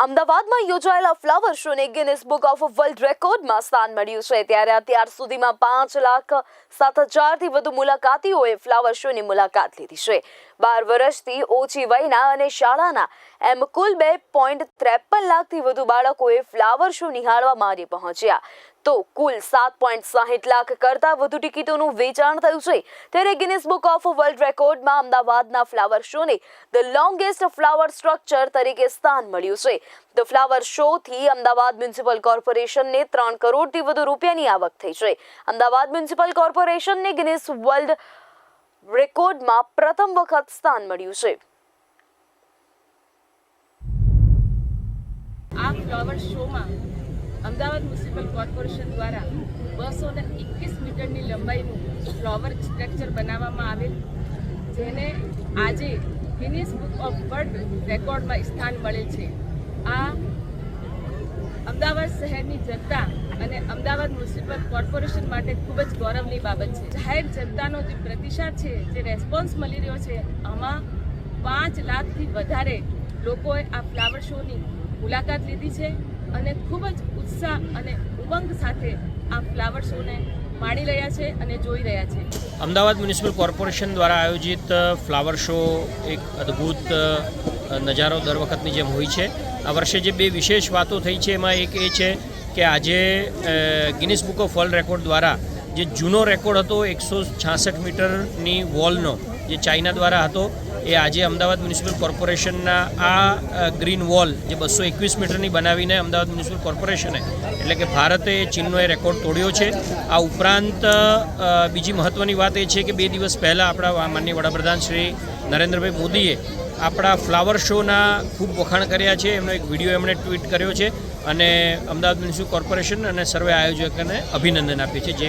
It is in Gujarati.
અમદાવાદમાં યોજાયેલા ફ્લાવર શોને ગિનિસ બુક ઓફ વર્લ્ડ રેકોર્ડમાં સ્થાન મળ્યું છે. ત્યારે અત્યાર સુધીમાં પાંચ લાખ સાત હજારથી વધુ મુલાકાતીઓએ ફ્લાવર શોની મુલાકાત લીધી છે. બાર વર્ષથી ઓછી વયના અને શાળાના એમ કુલ બે પોઈન્ટ ત્રેપન લાખથી વધુ બાળકોએ ફ્લાવર શો નિહાળવા માટે પહોંચ્યા. તો કુલ સાત પોઈન્ટ સાહીઠ લાખ કરતાં વધુ ટિકિટોનું વેચાણ થયું છે. ત્યારે ગિનિસ બુક ઓફ વર્લ્ડ રેકોર્ડમાં અમદાવાદના ફ્લાવર શોને ધ લોંગેસ્ટ ફ્લાવર સ્ટ્રક્ચર તરીકે સ્થાન મળ્યું છે. ધ ફ્લાવર શોથી અમદાવાદ મ્યુનિસિપલ કોર્પોરેશનને ત્રણ કરોડથી વધુ રૂપિયાની આવક થઈ છે. અમદાવાદ મ્યુનિસિપલ કોર્પોરેશનને ગિનિસ વર્લ્ડ રેકોર્ડમાં પ્રથમ વખત સ્થાન મળ્યું છે. આ ફ્લાવર શોમાં અમદાવાદ મ્યુનિસિપલ કોર્પોરેશન દ્વારા બસો ને એકવીસ મીટરની લંબાઈનું ફ્લાવર સ્ટ્રક્ચર બનાવવામાં આવેલ, જેને આજે ગિનિસ બુક ઓફ વર્લ્ડ રેકોર્ડમાં સ્થાન મળેલ છે. આ અમદાવાદ શહેરની જનતા અને અમદાવાદ મ્યુનિસિપલ કોર્પોરેશન માટે ખૂબ જ ગૌરવની બાબત છે. જાહેર જનતાનો જે પ્રતિસાદ છે, જે રેસ્પોન્સ મળી રહ્યો છે, આમાં પાંચ લાખથી વધારે લોકોએ આ ફ્લાવર શોની મુલાકાત લીધી છે અને ખૂબ જ ઉત્સાહ અને ઉમંગ સાથે આ ફ્લાવર શોને માણી રહ્યા છે અને જોઈ રહ્યા છે. અમદાવાદ મ્યુનિસિપલ કોર્પોરેશન દ્વારા આયોજિત ફ્લાવર શો એક અદ્ભુત નજારો દર વખતની જેમ હોય છે. આ વર્ષે જે બે વિશેષ વાતો થઈ છે એમાં એક એ છે કે આજે Guinness book of world record દ્વારા જે જૂનો રેકોર્ડ હતો, એકસો છાસઠ મીટરની વોલનો જે ચાઇના દ્વારા હતો એ આજે અમદાવાદ મ્યુનિસિપલ કોર્પોરેશનના આ ગ્રીન વોલ જે બસો એકવીસ મીટરની બનાવીને અમદાવાદ મ્યુનિસિપલ કોર્પોરેશને, એટલે કે ભારતે ચીનનો એ રેકોર્ડ તોડ્યો છે. આ ઉપરાંત બીજી મહત્ત્વની વાત એ છે કે બે દિવસ પહેલાં આપણા માનનીય વડાપ્રધાન શ્રી નરેન્દ્રભાઈ મોદીએ આપણા ફ્લાવર શોના ખૂબ વખાણ કર્યા છે. એમનો એક વીડિયો એમણે ટ્વીટ કર્યો છે અને અમદાવાદ મ્યુનિસિપલ કોર્પોરેશન અને સર્વે આયોજકોને અભિનંદન આપ્યું છે જે